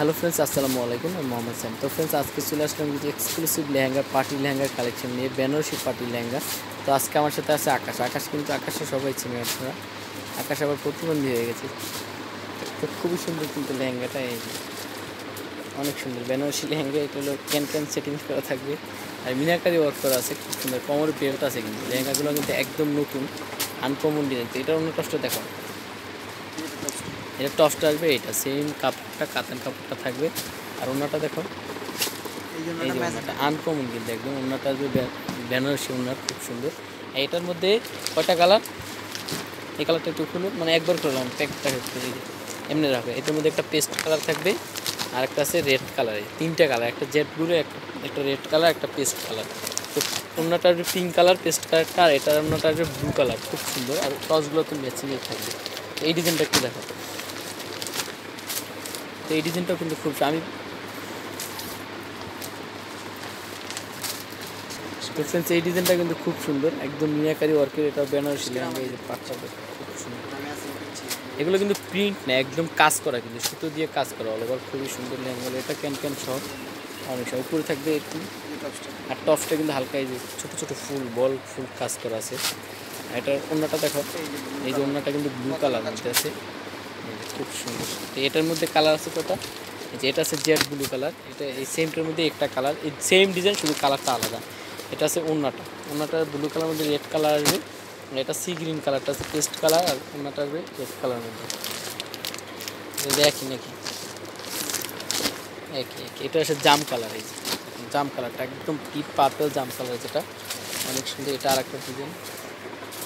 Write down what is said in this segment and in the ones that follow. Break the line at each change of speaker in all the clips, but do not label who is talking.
Hello friends, আসসালামু আলাইকুম, আমি মোহাম্মদ সাম তো ফ্রেন্ডস, আজকে চলে আসলাম কিছু এক্সক্লুসিভ লেহেঙ্গা পার্টি লেহেঙ্গার কালেকশন নিয়ে বেনারসি পার্টি লেহেঙ্গা। তো আজকে আমার সাথে আছে আকাশ। আকাশ কিন্তু, আকাশে সবাই চিনে আপনারা। আকাশ আবার প্রতিবন্ধী হয়ে গেছে। তো খুবই সুন্দর কিন্তু লেহেঙ্গাটা এই অনেক সুন্দর। বেনারসি লেহেঙ্গা, এটা হলো ক্যান ক্যান সেটিংস করা থাকবে। আর মিনাকারি ওয়ার্ক করা আছে, খুব সুন্দর। কোমরে বেল্ট আছে কিন্তু। লেহেঙ্গাগুলো কিন্তু একদম নতুন আনকমন ডিজাইন তো এটার অন্য কষ্ট দেখো। এটা টসটা আসবে এটা সেম কাপড়টা কাতান কাপড়টা থাকবে। আর অন্যটা দেখো
এই
যে ওনাটা আনকমন কিন্তু একদম ওনাটা আসবে বেনারসি ওনার খুব সুন্দর। এটার মধ্যে কয়টা কালার এই কালারটা একটু খুলো মানে একবার করলাম প্যাকটা এমনি রাখবে। এটার মধ্যে একটা পেস্ট কালার থাকবে আর একটা আছে রেড কালার তিনটা কালার একটা জেট ব্লু একটা একটা রেড কালার একটা পেস্ট কালার তো অন্যটা আসবে পিঙ্ক কালার পেস্ট কালারটা আর এটার অন্যটা আসবে ব্লু কালার খুব সুন্দর। আর টসগুলো তো ম্যাচিংয়ে থাকবে। এই ডিজাইনটা একটু দেখো তো এই ডিজাইনটাও কিন্তু খুব আমি ফ্রেন্ডস এই ডিজাইনটা কিন্তু খুব সুন্দর একদম মিয়াকারি ওয়ার্কের এটা বেনারসি লেহেঙ্গা এই যে দেখো, খুব সুন্দর। এগুলো কিন্তু প্রিন্ট না একদম কাজ করা কিন্তু সুতো দিয়ে কাজ করা অল ওভার খুবই সুন্দর লেহেঙ্গা এটা ক্যান ক্যান সহ। অনেক সব উপরে থাকবে একটু। আর টপসটা কিন্তু হালকা এই যে ছোটো ছোটো ফুল বল ফুল কাজ করা আছে। আর এটার অন্যটা দেখো
এই যে
অন্যটা কিন্তু ব্লু কালার মধ্যে আছে। খুব সুন্দর। তো এটার মধ্যে কালার আছে কটা যে এটা আছে জেড ব্লু কালার এটা এই সেমটার মধ্যে একটা কালার এই সেম ডিজাইন শুধু কালারটা আলাদা। এটা আছে অন্যটা অন্যটা ব্লু কালার মধ্যে রেড কালার আসবে এটা সি গ্রিন কালারটা আছে পেস্ট কালার আর অন্যটা আসবে রেড কালার মধ্যে। একই নাকি? একই একই। এটা আছে জাম কালার এই জাম কালারটা একদম ডিপ পার্পল জাম কালার যেটা অনেক সুন্দর। এটা আর একটা ডিজাইন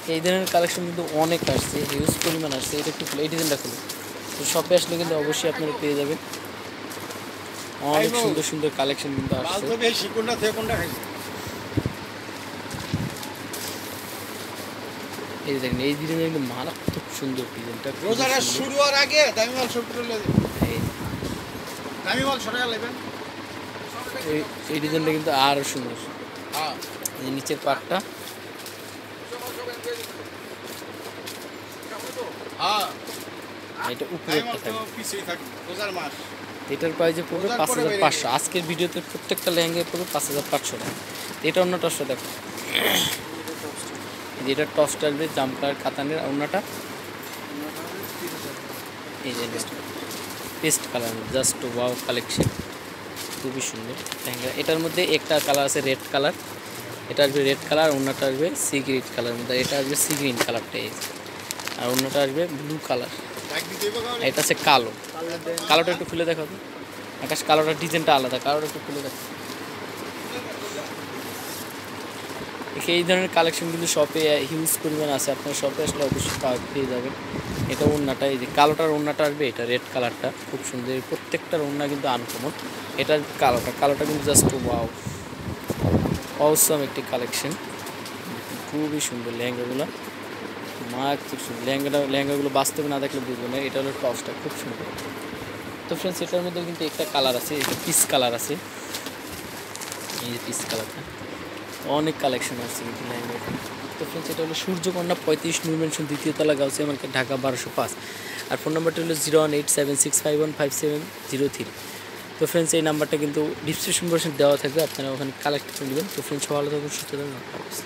এই ধরনের কালেকশন কিন্তু অনেক আসছে হিউজ পরিমাণ আসছে। এটা একটু এই ডিজাইনটা খুলে। তো শপে আসলে কিন্তু অবশ্যই আপনারা পেয়ে যাবেন। অনেক সুন্দর সুন্দর কালেকশন কিন্তু আসছে। এই দেখেন এই ডিজাইনটা কিন্তু মারাত্মক সুন্দর ডিজাইনটা সুন্দর।
শুরু হওয়ার আগে দামি মাল সব করে দামি মাল সরাই নেবেন।
এই- ডিজাইনটা কিন্তু আরও সুন্দর।
হ্যাঁ।
এই নিচের পাটটা এটা উপরে এটার প্রাইজে পড়বে পাঁচ হাজার পাঁচশো। আজকের ভিডিওতে প্রত্যেকটা লেহেঙ্গায় পড়বে পাঁচ হাজার পাঁচশো টাকা। এটা অন্য টসটা দেখো।
এই যে টপসটা।
এই যে এটা টসটা আসবে জাম কালার কাতানের অন্যটা। এই যে pastel colour just wow collection. খুবই সুন্দর লেহেঙ্গা। এটার মধ্যে একটা কালার আছে রেড কালার। এটা আসবে রেড কালার অন্যটা আসবে সি গ্রিন কালার মধ্যে। এটা আসবে সি গ্রিন কালারটা এই। আর অন্যটা আসবে ব্লু কালার? এটা আছে কালো। কালোটা একটু খুলে দেখো। আকাশ কালোটার ডিজাইনটা আলাদা, কালোটা একটু খুলে দেখো এই ধরনের কালেকশন কিন্তু শপে হিউজ পরিমাণ আছে। আপনার শপে আসলে অবশ্যই পেয়ে যাবেন। এটা ওন্নাটা এই যে কালোটার ওন্নাটা আসবে, এটা রেড কালারটা খুব সুন্দর। প্রত্যেকটার ওন্না কিন্তু আনকমন এটা কালোটা কালোটা কিন্তু জাস্ট ওয়াও অসম একটি কালেকশন খুবই সুন্দর লেহেঙ্গাগুলো। মারাত্মক সুন্দর লেহেঙ্গাটা, লেহেঙ্গাগুলো বাস্তবে না দেখলে বুঝব না, এটা হলো টপসটা খুব সুন্দর তো ফ্রেন্ডস এটার মধ্যে কিন্তু একটা কালার আছে, এটা পিস কালার আছে। এই যে পিস কালারটা অনেক কালেকশন আছে কিন্তু লেহেঙ্গা তো ফ্রেন্ডস এটা হলো সূর্যকন্যা পঁয়ত্রিশ নূর মেনশন দ্বিতীয় তলা গাউসি আমাকে ঢাকা বারোশো পাঁচ। আর ফোন নাম্বারটা হলো zero one eight seven six five one five seven zero three তো ফ্রেন্ডস এই নাম্বারটা কিন্তু ডিসক্রিপশন বক্সে দেওয়া থাকবে, আপনারা ওখানে কালেক্ট করে নেবেন। তো ফ্রেন্ডস ভালো থাকবেন সুস্থ হাফেজ।